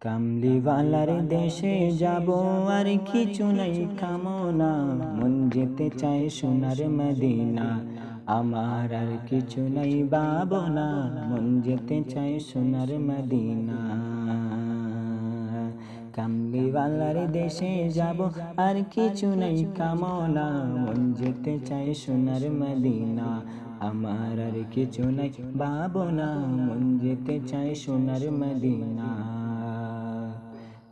কামলিওয়ালার দেশে যাব আর কিছু নাই, কামনা। মন যেতে চাই সোনার মদিনা, আমার আর কিছু নাই বাবনা মন যেতে চাই সোনার মদিনা। কামলিওয়ালার দেশে যাব আর কিছু নাই, কামনা। মন যেতে চাই সোনার মদিনা, আমার আর কিছু নাই বাবনা মন যেতে চাই সোনার মদিনা।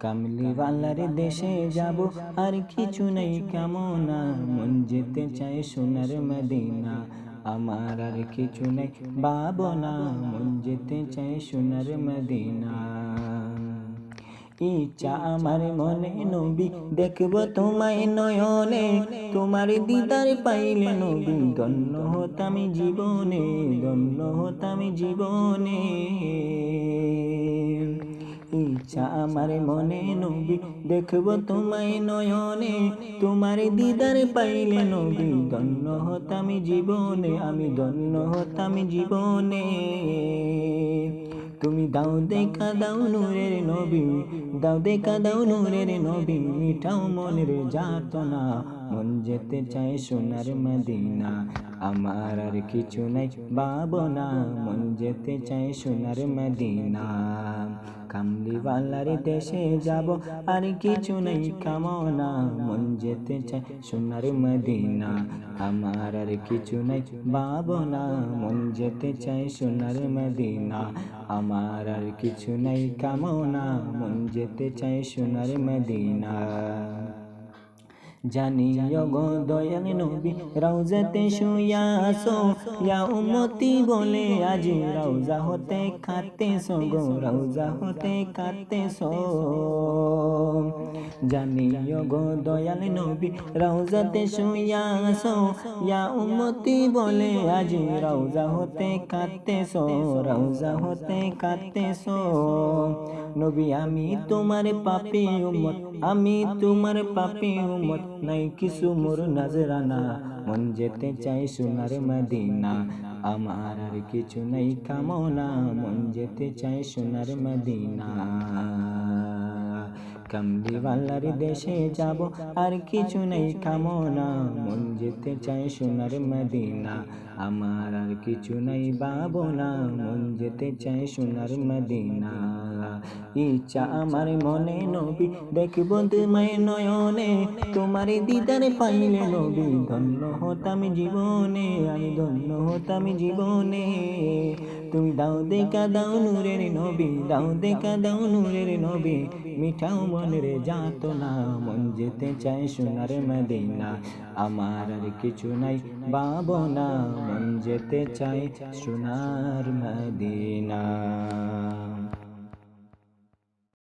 কামলিওয়ালার দেশে যাব আর কিছু নেই কামনা। মন যেতে চায় সোনার মদিনা। আমার আর কিছু নেই বাবনা। মন যেতে চায় সোনার মদিনা। ইচ্ছা আমার মনে নবী দেখব তোমায় নয়নে। তোমার দিদার পাইলে নবী ধন্য হতাম জীবনে। ধন্য হতাম জীবনে। ইচ্ছা আমার মনে নবী, দেখব তোমায় নয়নে। তোমার দিদার পাইলে নবী, ধন্য হতাম জীবনে। আমি ধন্য হতাম জীবনে। তুমি দাও দেখা, দাও নূরের নবী। দাও দেখা, দাও নূরের নবী। মিঠাও মনের যাত না মন যেতে চায় সোনার মদিনা। আমার আর কিছু নাই। বাবনা মন যেতে চায় সোনার মদিনা। কামলিওয়ালার দেশে যাব, আর কিছু নেই কামনা। মন যেতে চায় সোনার মদিনা। আমার আর কিছু নাই। বাবনা মন যেতে চায় সোনার মদিনা। আমার আর কিছু নাই কামনা। মন যেতে চায় সোনার মদিনা। জানিও গো দয়াল নবী, রওজাতে শুয়া আসো। ইয়া উম্মতি বলে আজ রওজা হতে খাতে সো গো, রওজা হতে খাতে সো। জানিও গো দয়াল নবী, রওজাতে শুয়া ইয়া উম্মতি বলে আজ রওজা হতে খাতে সো, রওজা হতে খাতে সো। নবী, আমি তোমার পাপি উম্মত, আমি তোমার পাপি উম্মত। নাই কিছু মোর নাজরানা মন যেতে চাই সোনার মদিনা আমার আর কিছু নাই কামনা মন যেতে চাই সোনার মদিনা কামলিওয়ালার দেশে যাব আর কিছু নেই কামনা। মন যেতে চাই সোনার মদিনা। আমার আর কিছু নাই বাবনা মন যেতে চাই সোনার মদিনা। ইচ্ছা আমার মনে নবী দেখব তোমায় নয়নে। তোমার দিদার পাইলে নবী ধন্য হতাম জীবনে আমি ধন্য হতাম জীবনে। তুমি দাও দেখা দাও নূরের নবী দাও দেখা দাও নূরের নবী মিঠাও মনের যাত না মন যেতে চাই সোনার মদিনা। আমার আর কিছু নাই বাবো না মন যেতে চাই সোনার মদিনা।